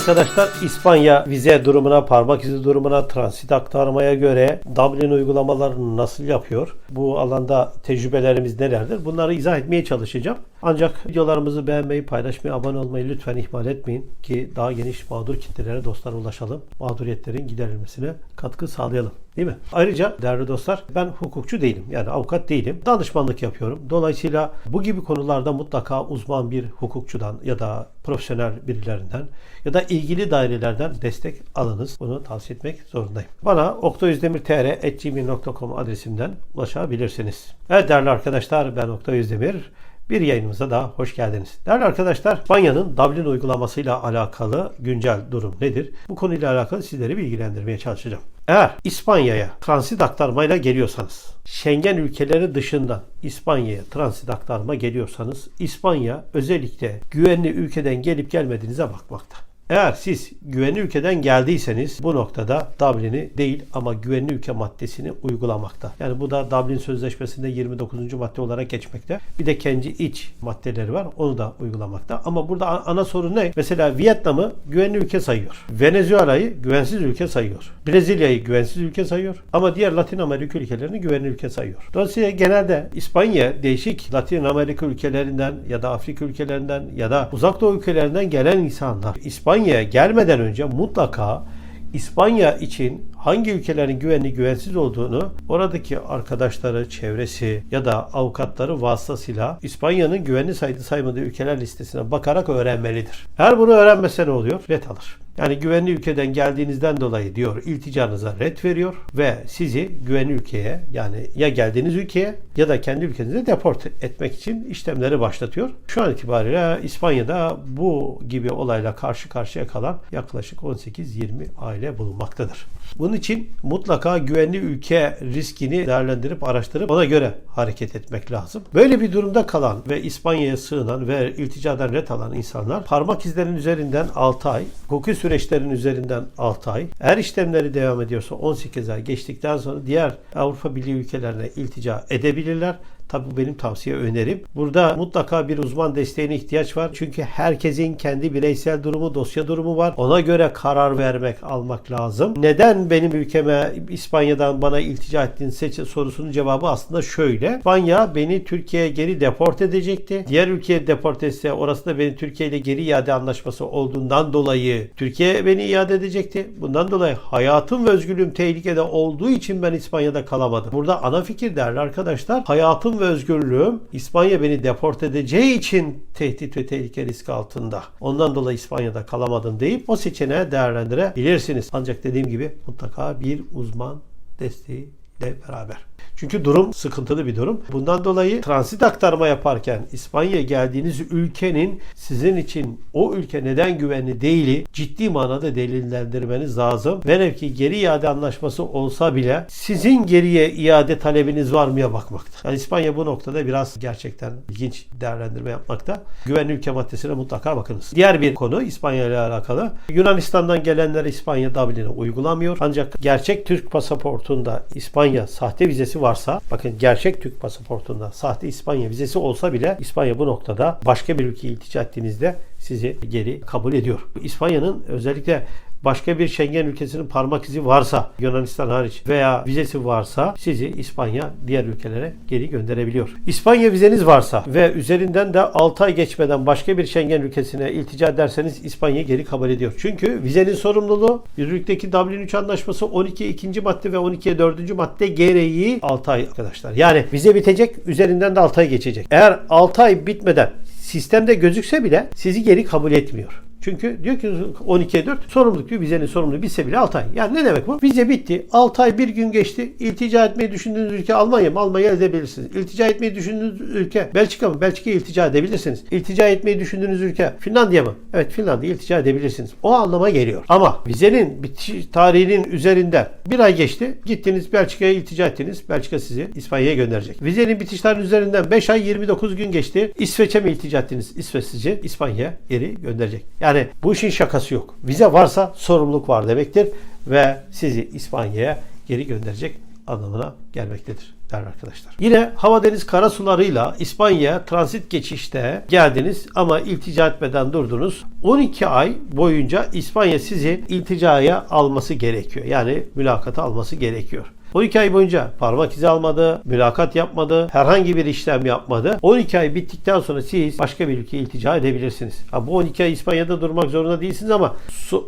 Arkadaşlar İspanya vize durumuna, parmak izi durumuna, transit aktarmaya göre Dublin uygulamalarını nasıl yapıyor? Bu alanda tecrübelerimiz nelerdir? Bunları izah etmeye çalışacağım. Ancak videolarımızı beğenmeyi, paylaşmayı, abone olmayı lütfen ihmal etmeyin ki daha geniş mağdur kitlelere dostlar ulaşalım. Mağduriyetlerin giderilmesine katkı sağlayalım. Değil mi? Ayrıca değerli dostlar ben hukukçu değilim. Yani avukat değilim. Danışmanlık yapıyorum. Dolayısıyla bu gibi konularda mutlaka uzman bir hukukçudan ya da profesyonel birilerinden ya da ilgili dairelerden destek alınız. Bunu tavsiye etmek zorundayım. Bana oktayözdemir.tr.gmail.com adresimden ulaşabilirsiniz. Evet değerli arkadaşlar ben Oktay Özdemir. Bir yayınımıza daha hoş geldiniz. Değerli arkadaşlar, İspanya'nın Dublin uygulamasıyla alakalı güncel durum nedir? Bu konuyla alakalı sizleri bilgilendirmeye çalışacağım. Eğer İspanya'ya transit aktarmayla geliyorsanız, Schengen ülkeleri dışından İspanya'ya transit aktarma geliyorsanız, İspanya özellikle güvenli ülkeden gelip gelmediğinize bakmakta. Eğer siz güvenli ülkeden geldiyseniz bu noktada Dublin'i değil ama güvenli ülke maddesini uygulamakta. Yani bu da Dublin Sözleşmesi'nde 29. madde olarak geçmekte. Bir de kendi iç maddeleri var. Onu da uygulamakta. Ama burada ana sorun ne? Mesela Vietnam'ı güvenli ülke sayıyor. Venezuela'yı güvensiz ülke sayıyor. Brezilya'yı güvensiz ülke sayıyor. Ama diğer Latin Amerika ülkelerini güvenli ülke sayıyor. Dolayısıyla genelde İspanya değişik Latin Amerika ülkelerinden ya da Afrika ülkelerinden ya da Uzak Doğu ülkelerinden gelen insanlar İspanya İspanya'ya gelmeden önce mutlaka İspanya için hangi ülkelerin güvenli güvensiz olduğunu oradaki arkadaşları, çevresi ya da avukatları vasıtasıyla İspanya'nın güvenli saydı saymadığı ülkeler listesine bakarak öğrenmelidir. Eğer bunu öğrenmese ne oluyor? Ret alır. Yani güvenli ülkeden geldiğinizden dolayı diyor ilticanıza red veriyor ve sizi güvenli ülkeye yani ya geldiğiniz ülkeye ya da kendi ülkenize deport etmek için işlemleri başlatıyor. Şu an itibariyle İspanya'da bu gibi olayla karşı karşıya kalan yaklaşık 18-20 aile bulunmaktadır. Bunun için mutlaka güvenli ülke riskini değerlendirip araştırıp ona göre hareket etmek lazım. Böyle bir durumda kalan ve İspanya'ya sığınan ve ilticadan red alan insanlar parmak izlerinin üzerinden 6 ay, hukuki süreçlerin üzerinden 6 ay, eğer işlemleri devam ediyorsa 18 ay geçtikten sonra diğer Avrupa Birliği ülkelerine iltica edebilirler. Tabi bu benim tavsiye önerim. Burada mutlaka bir uzman desteğine ihtiyaç var. Çünkü herkesin kendi bireysel durumu, dosya durumu var. Ona göre karar vermek, almak lazım. Neden benim ülkeme İspanya'dan bana iltica ettiğin seç sorusunun cevabı aslında şöyle. İspanya beni Türkiye'ye geri deport edecekti. Diğer ülkeye deport etse orası da beni Türkiye ile geri iade anlaşması olduğundan dolayı Türkiye beni iade edecekti. Bundan dolayı hayatım ve özgürlüğüm tehlikede olduğu için ben İspanya'da kalamadım. Burada ana fikir değerli arkadaşlar. Hayatım ve özgürlüğüm İspanya beni deport edeceği için tehdit ve tehlike riski altında. Ondan dolayı İspanya'da kalamadım deyip o seçeneği değerlendirebilirsiniz. Ancak dediğim gibi mutlaka bir uzman desteği ile beraber. Çünkü durum sıkıntılı bir durum. Bundan dolayı transit aktarma yaparken İspanya'ya geldiğiniz ülkenin sizin için o ülke neden güvenli değili ciddi manada delillendirmeniz lazım. Velev ki geri iade anlaşması olsa bile sizin geriye iade talebiniz var mıya bakmakta. Yani İspanya bu noktada biraz gerçekten ilginç değerlendirme yapmakta. Güvenli ülke maddesine mutlaka bakınız. Diğer bir konu İspanya ile alakalı. Yunanistan'dan gelenler İspanya Dublin'e uygulamıyor. Ancak gerçek Türk pasaportunda İspanya sahte vizesi varsa bakın gerçek Türk pasaportunda sahte İspanya vizesi olsa bile İspanya bu noktada başka bir ülkeye iltica ettiğinizde sizi geri kabul ediyor. İspanya'nın özellikle başka bir Schengen ülkesinin parmak izi varsa Yunanistan hariç veya vizesi varsa sizi İspanya diğer ülkelere geri gönderebiliyor. İspanya vizeniz varsa ve üzerinden de 6 ay geçmeden başka bir Schengen ülkesine iltica ederseniz İspanya geri kabul ediyor. Çünkü vizenin sorumluluğu yürürlükteki Dublin 3 anlaşması 12 2. madde ve 12 4. madde gereği 6 ay arkadaşlar. Yani vize bitecek üzerinden de 6 ay geçecek. Eğer 6 ay bitmeden sistemde gözükse bile sizi geri kabul etmiyor. Çünkü diyor ki 12'ye 4 sorumluluk diyor vizenin sorumluluğu bitse bile 6 ay. Yani ne demek bu? Vize bitti. 6 ay bir gün geçti. İltica etmeyi düşündüğünüz ülke Almanya mı? Almanya edebilirsiniz. İltica etmeyi düşündüğünüz ülke Belçika mı? Belçika'ya iltica edebilirsiniz. İltica etmeyi düşündüğünüz ülke Finlandiya mı? Evet Finlandiya iltica edebilirsiniz. O anlama geliyor. Ama vizenin bitiş tarihinin üzerinden bir ay geçti. Gittiniz Belçika'ya iltica ettiniz. Belçika sizi İspanya'ya gönderecek. Vizenin bitiş tarihinin üzerinden 5 ay 29 gün geçti. İsveç'e mi iltica ettiniz? İsveç sizi İspanya'ya geri gönderecek. Yani bu işin şakası yok. Vize varsa sorumluluk var demektir ve sizi İspanya'ya geri gönderecek anlamına gelmektedir. değerli arkadaşlar. Yine hava deniz kara sularıyla İspanya'ya transit geçişte geldiniz ama iltica etmeden durdunuz. 12 ay boyunca İspanya sizi ilticaya alması gerekiyor. Yani mülakata alması gerekiyor. 12 ay boyunca parmak izi almadı, mülakat yapmadı, herhangi bir işlem yapmadı. 12 ay bittikten sonra siz başka bir ülkeye iltica edebilirsiniz. Ha, bu 12 ay İspanya'da durmak zorunda değilsiniz ama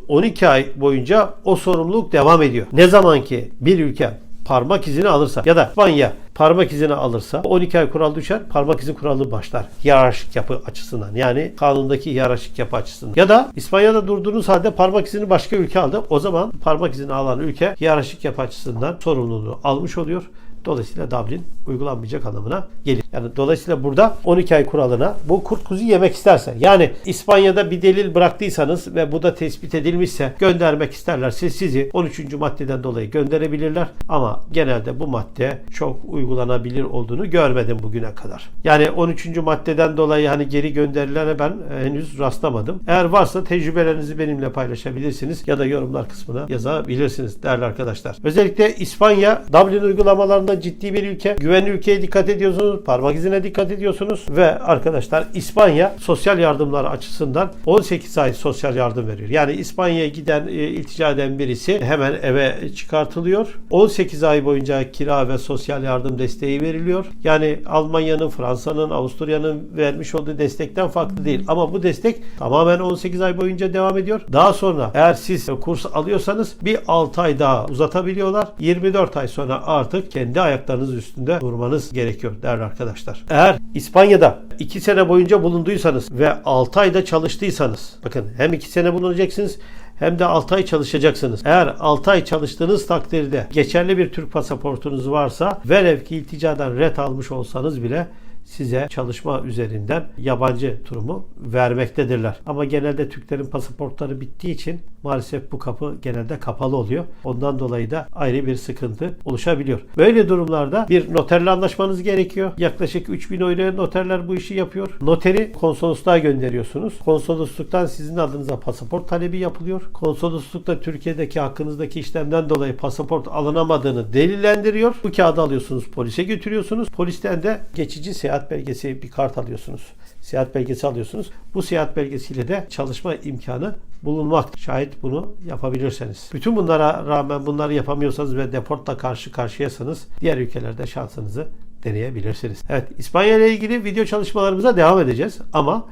12 ay boyunca o sorumluluk devam ediyor. Ne zaman ki bir ülke parmak izini alırsa ya da İspanya parmak izini alırsa 12 ay kural düşer. Parmak izi kuralı başlar. Hiyerarşik yapı açısından. Yani kanundaki hiyerarşik yapı açısından. Ya da İspanya'da durduğunuz halde parmak izini başka ülke aldı. O zaman parmak izini alan ülke hiyerarşik yapı açısından sorumluluğunu almış oluyor. Dolayısıyla Dublin uygulanmayacak anlamına gelir. Yani dolayısıyla burada 12 ay kuralına bu kurt kuzu yemek isterse yani İspanya'da bir delil bıraktıysanız ve bu da tespit edilmişse göndermek isterlerse sizi 13. maddeden dolayı gönderebilirler. Ama genelde bu madde çok uygulanabilir olduğunu görmedim bugüne kadar. Yani 13. maddeden dolayı hani geri gönderilene ben e, henüz rastlamadım. Eğer varsa tecrübelerinizi benimle paylaşabilirsiniz ya da yorumlar kısmına yazabilirsiniz değerli arkadaşlar. Özellikle İspanya Dublin uygulamalarında ciddi bir ülke. Güvenli ülkeye dikkat ediyorsunuz. Parmak izine dikkat ediyorsunuz. Ve arkadaşlar İspanya sosyal yardımlar açısından 18 ay sosyal yardım veriyor. Yani İspanya'ya giden e, iltica eden birisi hemen eve çıkartılıyor. 18 ay boyunca kira ve sosyal yardım desteği veriliyor. Yani Almanya'nın, Fransa'nın, Avusturya'nın vermiş olduğu destekten farklı değil. Ama bu destek tamamen 18 ay boyunca devam ediyor. Daha sonra eğer siz kurs alıyorsanız bir 6 ay daha uzatabiliyorlar. 24 ay sonra artık kendi ayaklarınız üstünde durmanız gerekiyor değerli arkadaşlar. Eğer İspanya'da 2 sene boyunca bulunduysanız ve 6 ayda çalıştıysanız bakın hem 2 sene bulunacaksınız hem de 6 ay çalışacaksınız. Eğer 6 ay çalıştığınız takdirde geçerli bir Türk pasaportunuz varsa velev ki ilticadan ret almış olsanız bile size çalışma üzerinden yabancı turumu vermektedirler. Ama genelde Türklerin pasaportları bittiği için maalesef bu kapı genelde kapalı oluyor. Ondan dolayı da ayrı bir sıkıntı oluşabiliyor. Böyle durumlarda bir noterle anlaşmanız gerekiyor. Yaklaşık 3000 euroya noterler bu işi yapıyor. Noteri konsolosluğa gönderiyorsunuz. Konsolosluktan sizin adınıza pasaport talebi yapılıyor. Konsoloslukta Türkiye'deki hakkınızdaki işlemden dolayı pasaport alınamadığını delillendiriyor. Bu kağıdı alıyorsunuz polise götürüyorsunuz. Polisten de geçici seyahat belgesi bir kart alıyorsunuz. Seyahat belgesi alıyorsunuz. Bu seyahat belgesiyle de çalışma imkanı bulunmak. Şayet bunu yapabilirseniz. Bütün bunlara rağmen bunları yapamıyorsanız ve deportla karşı karşıyasanız diğer ülkelerde şansınızı deneyebilirsiniz. Evet İspanya ile ilgili video çalışmalarımıza devam edeceğiz ama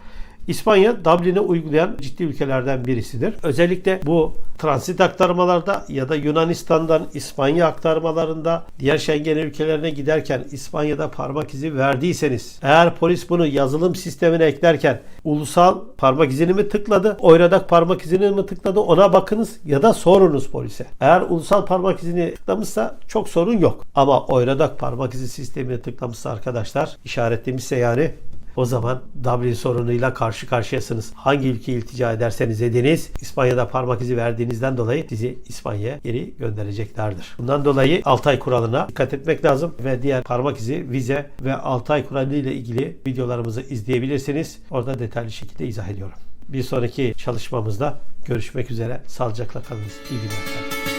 İspanya Dublin'e uygulayan ciddi ülkelerden birisidir. Özellikle bu transit aktarmalarda ya da Yunanistan'dan İspanya aktarmalarında diğer Schengen ülkelerine giderken İspanya'da parmak izi verdiyseniz eğer polis bunu yazılım sistemine eklerken ulusal parmak izini mi tıkladı, oyradak parmak izini mi tıkladı ona bakınız ya da sorunuz polise. Eğer ulusal parmak izini tıklamışsa çok sorun yok. Ama oyradak parmak izi sistemine tıklamışsa arkadaşlar işaretlemişse yani o zaman Dublin sorunuyla karşı karşıyasınız. Hangi ülkeye iltica ederseniz ediniz İspanya'da parmak izi verdiğinizden dolayı sizi İspanya'ya geri göndereceklerdir. Bundan dolayı 6 ay kuralına dikkat etmek lazım ve diğer parmak izi, vize ve 6 ay kuralı ile ilgili videolarımızı izleyebilirsiniz. Orada detaylı şekilde izah ediyorum. Bir sonraki çalışmamızda görüşmek üzere. Sağlıcakla kalınız. İyi günler.